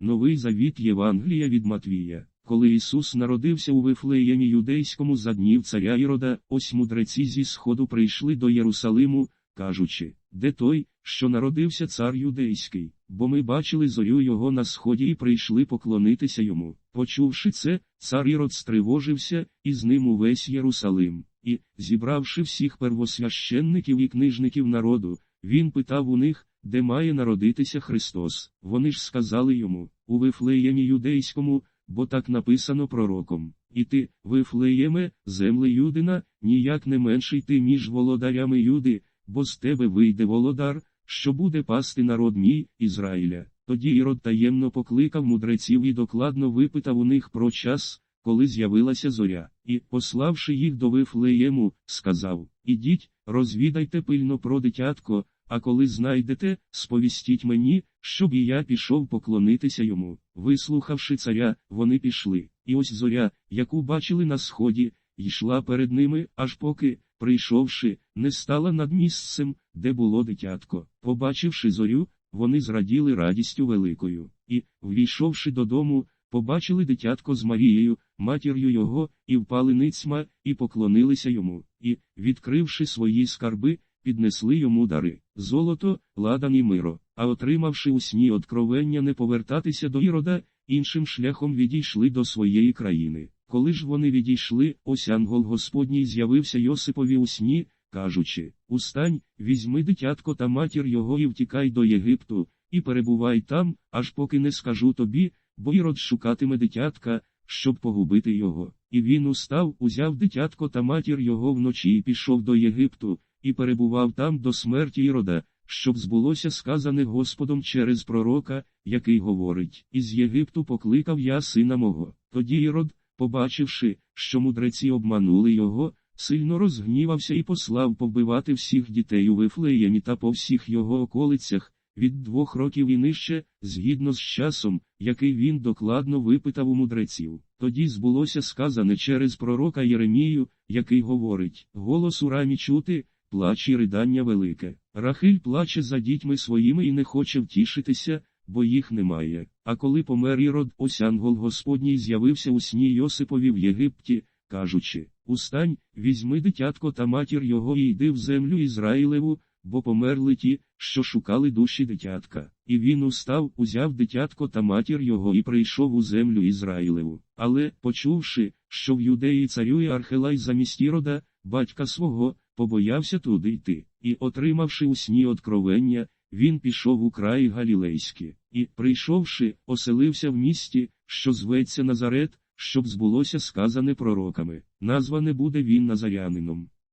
Новий завіт Євангелія від Матвія. Коли Ісус народився у Вифлеємі юдейському за днів царя Ірода, ось мудреці зі сходу прийшли до Єрусалиму, кажучи, де той, що народився цар юдейський, бо ми бачили зорю його на сході і прийшли поклонитися йому. Почувши це, цар Ірод стривожився, і з ним увесь Єрусалим, і, зібравши всіх первосвященників і книжників народу, він питав у них, де має народитися Христос. Вони ж сказали йому, у Вифлеємі юдейському, бо так написано пророком. І ти, Вифлеєме, земле Юдина, ніяк не менший ти між володарями Юди, бо з тебе вийде володар, що буде пасти народ мій, Ізраїля. Тоді Ірод таємно покликав мудреців і докладно випитав у них про час, коли з'явилася зоря, і, пославши їх до Вифлеєму, сказав: Ідіть, розвідайте пильно про дитятко, а коли знайдете, сповістіть мені, щоб і я пішов поклонитися йому. Вислухавши царя, вони пішли, і ось зоря, яку бачили на сході, йшла перед ними, аж поки, прийшовши, не стала над місцем, де було дитятко. Побачивши зорю, вони зраділи радістю великою, і, ввійшовши додому, побачили дитятко з Марією, матір'ю його, і впали ницьма, і поклонилися йому, і, відкривши свої скарби, піднесли йому дари, золото, ладан і миро, а отримавши у сні откровення не повертатися до Ірода, іншим шляхом відійшли до своєї країни. Коли ж вони відійшли, ось ангел Господній з'явився Йосипові у сні, кажучи: Устань, візьми дитятко та матір його і втікай до Єгипту, і перебувай там, аж поки не скажу тобі, бо Ірод шукатиме дитятка, щоб погубити його. І він устав, узяв дитятко та матір його вночі і пішов до Єгипту, і перебував там до смерті Ірода, щоб збулося сказане Господом через пророка, який говорить: Із Єгипту покликав я сина мого. Тоді Ірод, побачивши, що мудреці обманули його, сильно розгнівався і послав повбивати всіх дітей у Вифлеємі та по всіх його околицях, від двох років і нижче, згідно з часом, який він докладно випитав у мудреців. Тоді збулося сказане через пророка Єремію, який говорить: голос у рамі чути, плач і ридання велике. Рахиль плаче за дітьми своїми і не хоче втішитися, бо їх немає. А коли помер Ірод, ось ангел Господній з'явився у сні Йосипові в Єгипті, кажучи: Устань, візьми дитятко та матір його і йди в землю Ізраїлеву, бо померли ті, що шукали душі дитятка. І він устав, узяв дитятко та матір його і прийшов у землю Ізраїлеву. Але, почувши, що в юдеї царює Архелай замість Ірода, батька свого, побоявся туди йти, і, отримавши у сні откровення, він пішов у краї Галілейські, і, прийшовши, оселився в місті, що зветься Назарет, щоб збулося сказане пророками, назване буде він Назарянином.